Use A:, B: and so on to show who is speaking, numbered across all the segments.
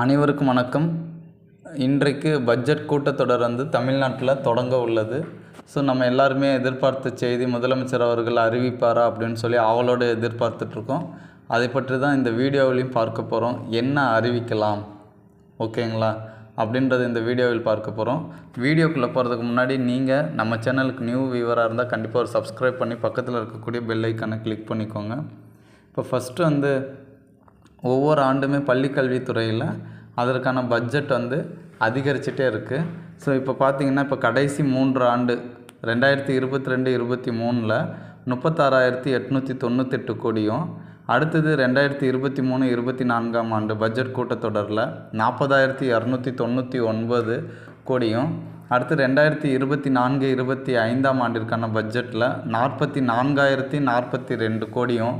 A: அனைவருக்கும் வணக்கம். இன்றைக்கு பட்ஜெட் கூட்டத்தொடர் வந்து தமிழ்நாட்டில் தொடங்க உள்ளது. ஸோ நம்ம எல்லாருமே எதிர்பார்த்த செய்தி முதலமைச்சர் அவர்கள் அறிவிப்பாரா அப்படின்னு சொல்லி ஆவலோடு எதிர்பார்த்துட்ருக்கோம் அதை பற்றி தான் இந்த வீடியோவிலையும் பார்க்க போகிறோம் என்ன அறிவிக்கலாம்? ஓகேங்களா? அப்படின்றத இந்த வீடியோவில் பார்க்க போகிறோம் வீடியோக்குள்ளே போகிறதுக்கு முன்னாடி நீங்கள் நம்ம சேனலுக்கு நியூ வியூவராக இருந்தால் கண்டிப்பாக ஒரு சப்ஸ்கிரைப் பண்ணி பக்கத்தில் இருக்கக்கூடிய பெல் ஐக்கானை கிளிக் பண்ணிக்கோங்க. இப்போ ஃபஸ்ட்டு வந்து ஒவ்வொரு ஆண்டுமே பள்ளிக்கல்வித்துறையில் அதற்கான பட்ஜெட் வந்து அதிகரிச்சுட்டே இருக்குது ஸோ இப்போ பார்த்தீங்கன்னா இப்போ கடைசி மூன்று ஆண்டு ரெண்டாயிரத்தி இருபத்தி ரெண்டு இருபத்தி மூணில் முப்பத்தாறாயிரத்தி எட்நூற்றி தொண்ணூத்தெட்டு கோடியும் அடுத்தது ரெண்டாயிரத்தி இருபத்தி மூணு இருபத்தி நான்காம் ஆண்டு பட்ஜெட் கூட்டத்தொடரில் நாற்பதாயிரத்தி இரநூத்தி தொண்ணூற்றி ஒன்பது கோடியும் அடுத்து ரெண்டாயிரத்தி இருபத்தி நான்கு இருபத்தி ஐந்தாம் ஆண்டிற்கான பட்ஜெட்டில் நாற்பத்தி நான்காயிரத்தி நாற்பத்தி ரெண்டு கோடியும்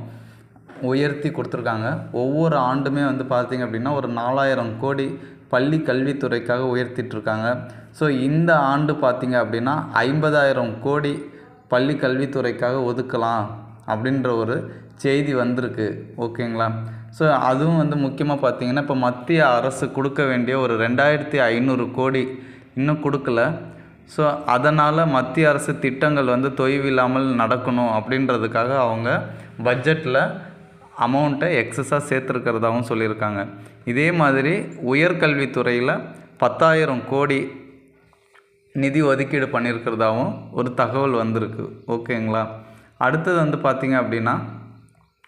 A: உயர்த்தி கொடுத்துருக்காங்க. ஒவ்வொரு ஆண்டுமே வந்து பார்த்திங்க அப்படின்னா ஒரு நாலாயிரம் கோடி பள்ளி கல்வித்துறைக்காக உயர்த்திட்டுருக்காங்க. ஸோ இந்த ஆண்டு பார்த்திங்க அப்படின்னா ஐம்பதாயிரம் கோடி பள்ளி கல்வித்துறைக்காக ஒதுக்கலாம் அப்படின்ற ஒரு செய்தி வந்திருக்கு. ஓகேங்களா? ஸோ அதுவும் வந்து முக்கியமாக பார்த்திங்கன்னா இப்போ மத்திய அரசு கொடுக்க வேண்டிய ஒரு ரெண்டாயிரத்தி ஐநூறு கோடி இன்னும் கொடுக்கல. ஸோ அதனால் மத்திய அரசு திட்டங்கள் வந்து தொய்வில்லாமல் நடக்கணும் அப்படின்றதுக்காக அவங்க பட்ஜெட்டில் அமௌண்ட்டை எக்ஸஸாக சேர்த்துருக்கிறதாகவும் சொல்லியிருக்காங்க. இதே மாதிரி உயர்கல்வித்துறையில் பத்தாயிரம் கோடி நிதி ஒதுக்கீடு பண்ணியிருக்கிறதாகவும் ஒரு தகவல் வந்திருக்கு. ஓகேங்களா? அடுத்தது வந்து பார்த்திங்க அப்படின்னா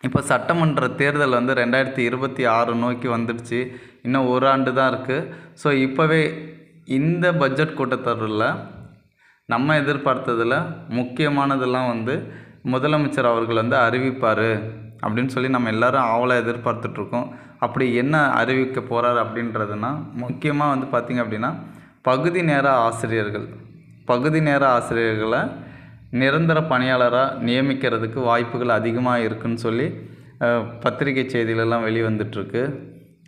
A: இப்போ சட்டமன்ற தேர்தல் வந்து ரெண்டாயிரத்தி இருபத்தி ஆறு நோக்கி வந்துடுச்சு. இன்னும் ஒரு ஆண்டு தான் இருக்குது ஸோ இப்போவே இந்த பட்ஜெட் கூட்டத்தொடரில் நம்ம எதிர்பார்த்ததில் முக்கியமானதெல்லாம் வந்து முதலமைச்சர் அவர்கள் வந்து அறிவிப்பார். அப்படின்னு சொல்லி நம்ம எல்லாரும் ஆவலாக எதிர்பார்த்துட்ருக்கோம். அப்படி என்ன அறிவிக்க போகிறார் அப்படின்றதுனா முக்கியமாக வந்து பார்த்திங்க அப்படின்னா பகுதி நேர ஆசிரியர்கள். பகுதி நேர ஆசிரியர்களை நிரந்தர பணியாளராக நியமிக்கிறதுக்கு வாய்ப்புகள் அதிகமாக இருக்குன்னு சொல்லி பத்திரிகை செய்திகளெல்லாம் வெளிவந்துட்டுருக்கு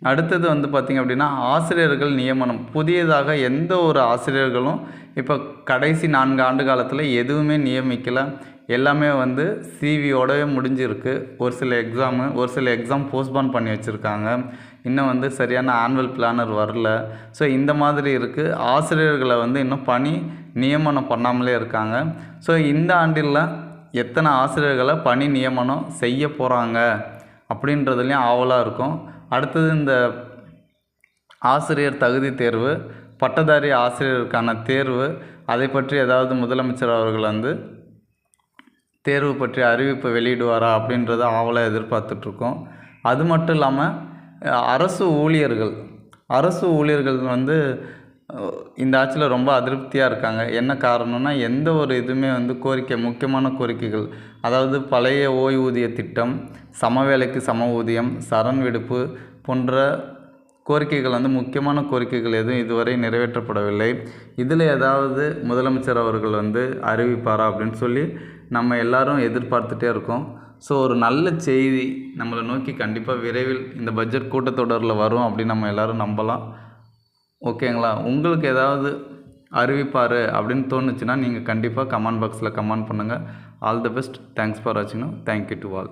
A: அடுத்தது வந்து பார்த்திங்க அப்படின்னா ஆசிரியர்கள் நியமனம். புதியதாக எந்த ஒரு ஆசிரியர்களும் இப்போ கடைசி நான்கு ஆண்டு காலத்தில் எதுவுமே நியமிக்கலை. எல்லாமே வந்து சிவியோடவே முடிஞ்சிருக்கு. ஒரு சில எக்ஸாமு ஒரு சில எக்ஸாம் போஸ்ட்பான் பண்ணி வச்சுருக்காங்க. இன்னும் வந்து சரியான ஆனுவல் பிளானர் வரல. ஸோ இந்த மாதிரி இருக்குது ஆசிரியர்களை வந்து இன்னும் பணி நியமனம் பண்ணாமலே இருக்காங்க. ஸோ இந்த ஆண்டில் எத்தனை ஆசிரியர்களை பணி நியமனம் செய்ய போகிறாங்க அப்படின்றதுலையும் ஆவலாக இருக்கும். அடுத்தது இந்த ஆசிரியர் தகுதி தேர்வு பட்டதாரி ஆசிரியருக்கான தேர்வு அதை பற்றி ஏதாவது முதலமைச்சர் அவர்கள் வந்து தேர்வு பற்றி அறிவிப்பு வெளியிடுவாரா அப்படின்றத ஆவலாக எதிர்பார்த்துட்ருக்கோம். அது மட்டும் இல்லாமல் அரசு ஊழியர்கள் அரசு ஊழியர்கள் வந்து இந்த ஆட்சியில் ரொம்ப அதிருப்தியாக இருக்காங்க. என்ன காரணம்னா எந்த ஒரு இதுவுமே வந்து கோரிக்கை முக்கியமான கோரிக்கைகள் அதாவது பழைய ஓய்வூதிய திட்டம் சமவேலைக்கு சம ஊதியம் சரண் விடுப்பு போன்ற கோரிக்கைகள் வந்து முக்கியமான கோரிக்கைகள் எதுவும் இதுவரை நிறைவேற்றப்படவில்லை. இதில் ஏதாவது முதலமைச்சர் அவர்கள் வந்து அறிவிப்பாரா அப்படின்னு சொல்லி நம்ம எல்லாரும் எதிர்பார்த்துட்டே இருக்கோம். ஸோ ஒரு நல்ல செய்தி நம்மளை நோக்கி கண்டிப்பாக விரைவில் இந்த பட்ஜெட் கூட்டத்தொடரில் வரும் அப்படின்னு நம்ம எல்லாரும் நம்பலாம். ஓகேங்களா? உங்களுக்கு ஏதாவது அறிவிப்பார் அப்படின்னு தோணுச்சுன்னா நீங்கள் கண்டிப்பாக கமெண்ட் பாக்ஸில் கமெண்ட் பண்ணுங்கள் all the best. Thanks for வாட்சிங். Thank you to all